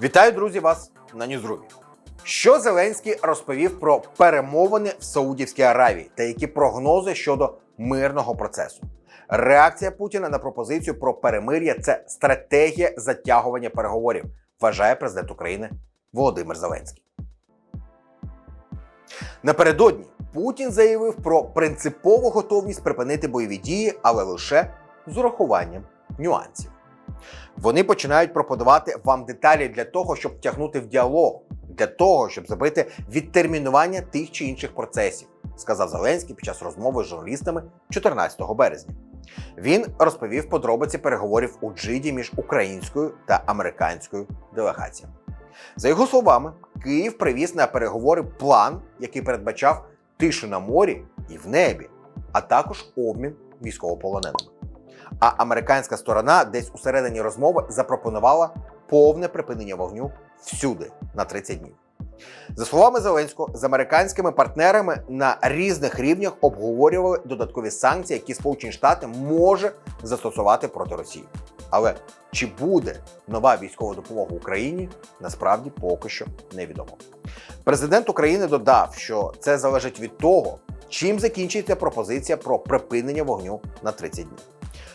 Вітаю, друзі, вас на Ньюзрумі. Що Зеленський розповів про перемовини в Саудівській Аравії та які прогнози щодо мирного процесу? Реакція Путіна на пропозицію про перемир'я це стратегія затягування переговорів, вважає президент України Володимир Зеленський. Напередодні Путін заявив про принципову готовність припинити бойові дії, але лише з урахуванням нюансів. Вони починають пропонувати вам деталі для того, щоб втягнути в діалог, для того, щоб зробити відтермінування тих чи інших процесів, сказав Зеленський під час розмови з журналістами 14 березня. Він розповів подробиці переговорів у Джиді між українською та американською делегаціями. За його словами, Київ привіз на переговори план, який передбачав тишу на морі і в небі, а також обмін військовополоненими. А американська сторона десь у середині розмови запропонувала повне припинення вогню всюди на 30 днів. За словами Зеленського, з американськими партнерами на різних рівнях обговорювали додаткові санкції, які Сполучені Штати може застосувати проти Росії. Але чи буде нова військова допомога Україні, насправді поки що невідомо. Президент України додав, що це залежить від того, чим закінчиться пропозиція про припинення вогню на 30 днів.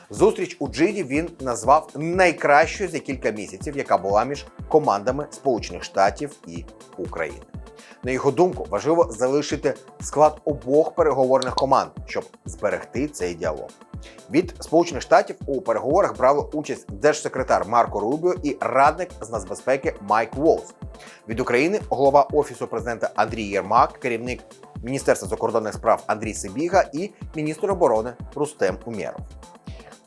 Зустріч у Джиді він назвав найкращою за кілька місяців, яка була між командами Сполучених Штатів і України. На його думку, важливо залишити склад обох переговорних команд, щоб зберегти цей діалог. Від Сполучених Штатів у переговорах брали участь держсекретар Марко Рубіо і радник з нацбезпеки Майк Волс. Від України голова офісу президента Андрій Єрмак, керівник Міністерства закордонних справ Андрій Сибіга і міністр оборони Рустем Умєров.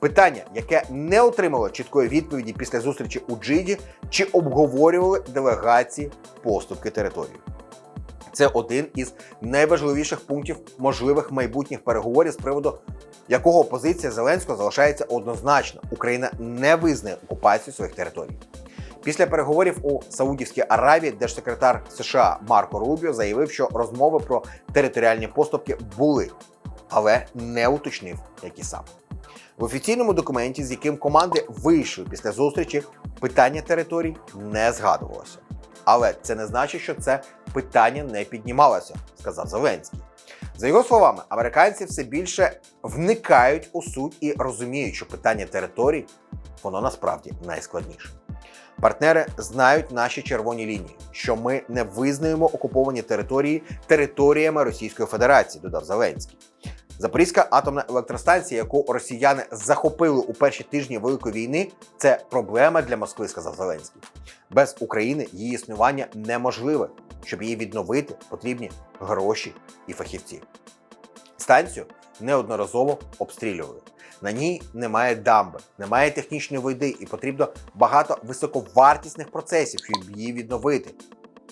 Питання, яке не отримало чіткої відповіді після зустрічі у Джиді, чи обговорювали делегації поступки території. Це один із найважливіших пунктів можливих майбутніх переговорів, з приводу якого позиція Зеленського залишається однозначно: Україна не визнає окупацію своїх територій. Після переговорів у Саудівській Аравії держсекретар США Марко Рубіо заявив, що розмови про територіальні поступки були, але не уточнив, які саме. В офіційному документі, з яким команди вийшли після зустрічі, питання територій не згадувалося. Але це не значить, що це питання не піднімалося, сказав Зеленський. За його словами, американці все більше вникають у суть і розуміють, що питання територій воно насправді найскладніше. Партнери знають наші червоні лінії, що ми не визнаємо окуповані території територіями Російської Федерації, додав Зеленський. Запорізька атомна електростанція, яку росіяни захопили у перші тижні Великої війни, це проблема для Москви, сказав Зеленський. Без України її існування неможливе. Щоб її відновити, потрібні гроші і фахівці. Станцію неодноразово обстрілювали. На ній немає дамби, немає технічної води, і потрібно багато високовартісних процесів, щоб її відновити.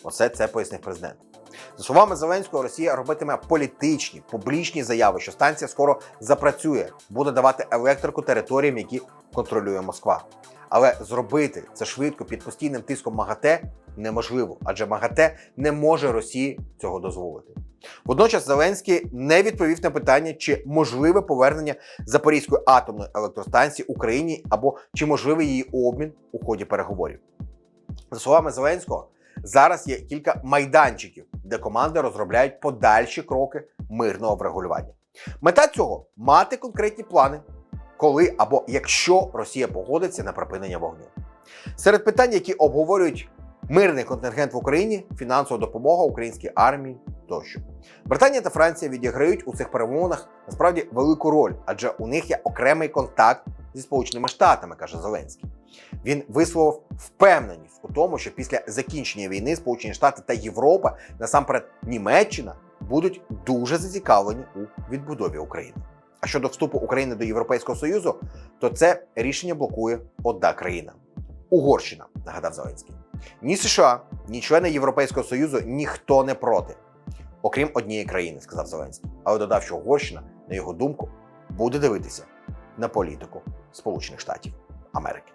Оце це пояснив президент. За словами Зеленського, Росія робитиме політичні публічні заяви, що станція скоро запрацює, буде давати електрику територіям, які контролює Москва. Але зробити це швидко під постійним тиском МАГАТЕ неможливо, адже МАГАТЕ не може Росії цього дозволити. Водночас Зеленський не відповів на питання, чи можливе повернення Запорізької атомної електростанції Україні або чи можливий її обмін у ході переговорів. За словами Зеленського, зараз є кілька майданчиків, де команди розробляють подальші кроки мирного врегулювання. Мета цього мати конкретні плани, коли або якщо Росія погодиться на припинення вогню. Серед питань, які обговорюють мирний контингент в Україні, фінансова допомога українській армії тощо. Британія та Франція відіграють у цих перемовинах насправді велику роль, адже у них є окремий контакт зі Сполученими Штатами, каже Зеленський. Він висловив впевненість у тому, що після закінчення війни Сполучені Штати та Європа, насамперед Німеччина, будуть дуже зацікавлені у відбудові України. А щодо вступу України до Європейського Союзу, то це рішення блокує одна країна Угорщина, нагадав Зеленський. Ні США, ні члени Європейського Союзу ніхто не проти, окрім однієї країни, сказав Зеленський. Але додав, що Угорщина, на його думку, буде дивитися на політику Сполучених Штатів Америки.